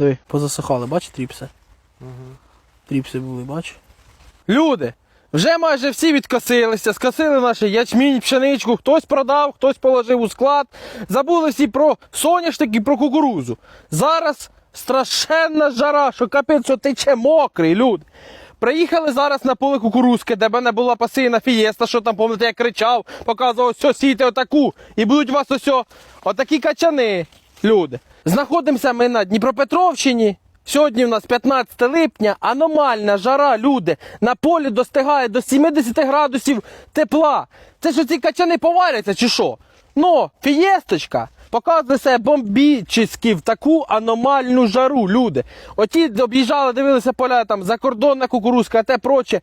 Диви, позасихали, бач тріпси? Тріпси були, бач? Люди! Вже майже всі відкосилися, скосили наші ячмінь, пшеничку, хтось продав, хтось положив у склад. Забули всі про соняшник і про кукурузу. Зараз страшенна жара, що капець, що тече мокрий, люди. Приїхали зараз на поле кукурузки, де в мене була пасивна фієста, що там, пам'ятаєте, я кричав, показував, все, сійте отаку. І будуть у вас ось отакі качани, люди. Знаходимося ми на Дніпропетровщині. Сьогодні у нас 15 липня, аномальна жара, люди. На полі достигає до 70 градусів тепла. Це що ці качани поваряться чи що? Ну, фієсточка показує себе бомбічески в таку аномальну жару, люди. Оті об'їжджали, дивилися поля, там закордонна кукурузка, те проче.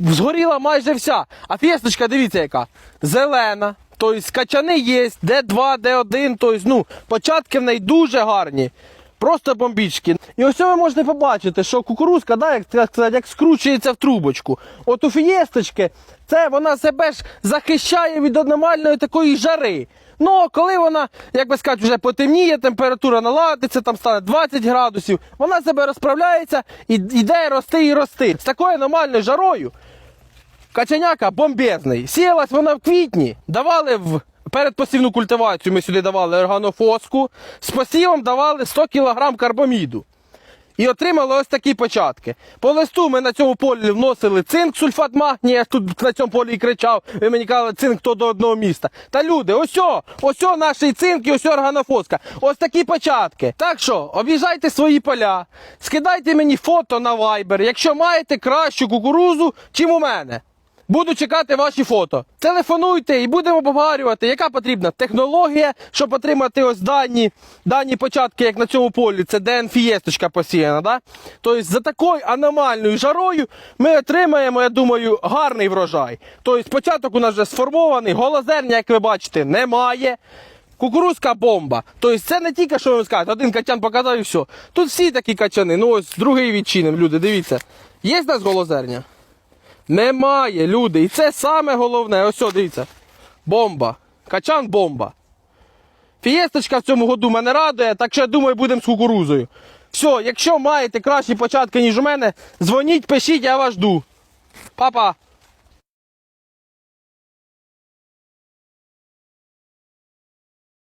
Згоріла майже вся. А фієсточка, дивіться, яка зелена. Тобто качани є, Д2, Д1, тобто, ну, початки в неї дуже гарні. Просто бомбічки. І ось ви можете побачити, що кукурузка, да, як так сказати, як скручується в трубочку. От у фієсточки, це вона себе ж захищає від аномальної такої жари. Ну, а коли вона, як би сказати, вже потемніє, температура наладиться, там стане 20 градусів, вона себе розправляється і йде рости і рости. З такою аномальною жарою Качаняка бомбезний. Сіялась вона в квітні, давали в передпосівну культивацію, ми сюди давали органофоску, з посівом давали 100 кг карбоміду. І отримали ось такі початки. По листу ми на цьому полі вносили цинк, сульфат магнія, я тут на цьому полі і кричав, ви мені казали, цинк то до одного міста. Та люди, ось о, ось наш цинк і ось органофоска. Ось такі початки. Так що, об'їжджайте свої поля, скидайте мені фото на Viber, якщо маєте кращу кукурузу, чим у мене. Буду чекати ваші фото. Телефонуйте і будемо обговорювати, яка потрібна технологія, щоб отримати ось дані, дані початки, як на цьому полі. Це ДН фієсточка посіяна. Да? Тобто за такою аномальною жарою ми отримаємо, я думаю, гарний врожай. Тобто початок у нас вже сформований, голозерня, як ви бачите, немає. Кукурузка бомба. Тобто це не тільки, що ви скажете, один качан показав і все. Тут всі такі качани. Ну ось другий відчиним, люди, дивіться. Є в нас голозерня? Немає, люди. І це саме головне. Ось, дивіться. Бомба. Качан бомба. Фієсточка в цьому году мене радує, так що я думаю, будемо з кукурузою. Все, якщо маєте кращі початки, ніж у мене, дзвоніть, пишіть, я вас жду. Па-па.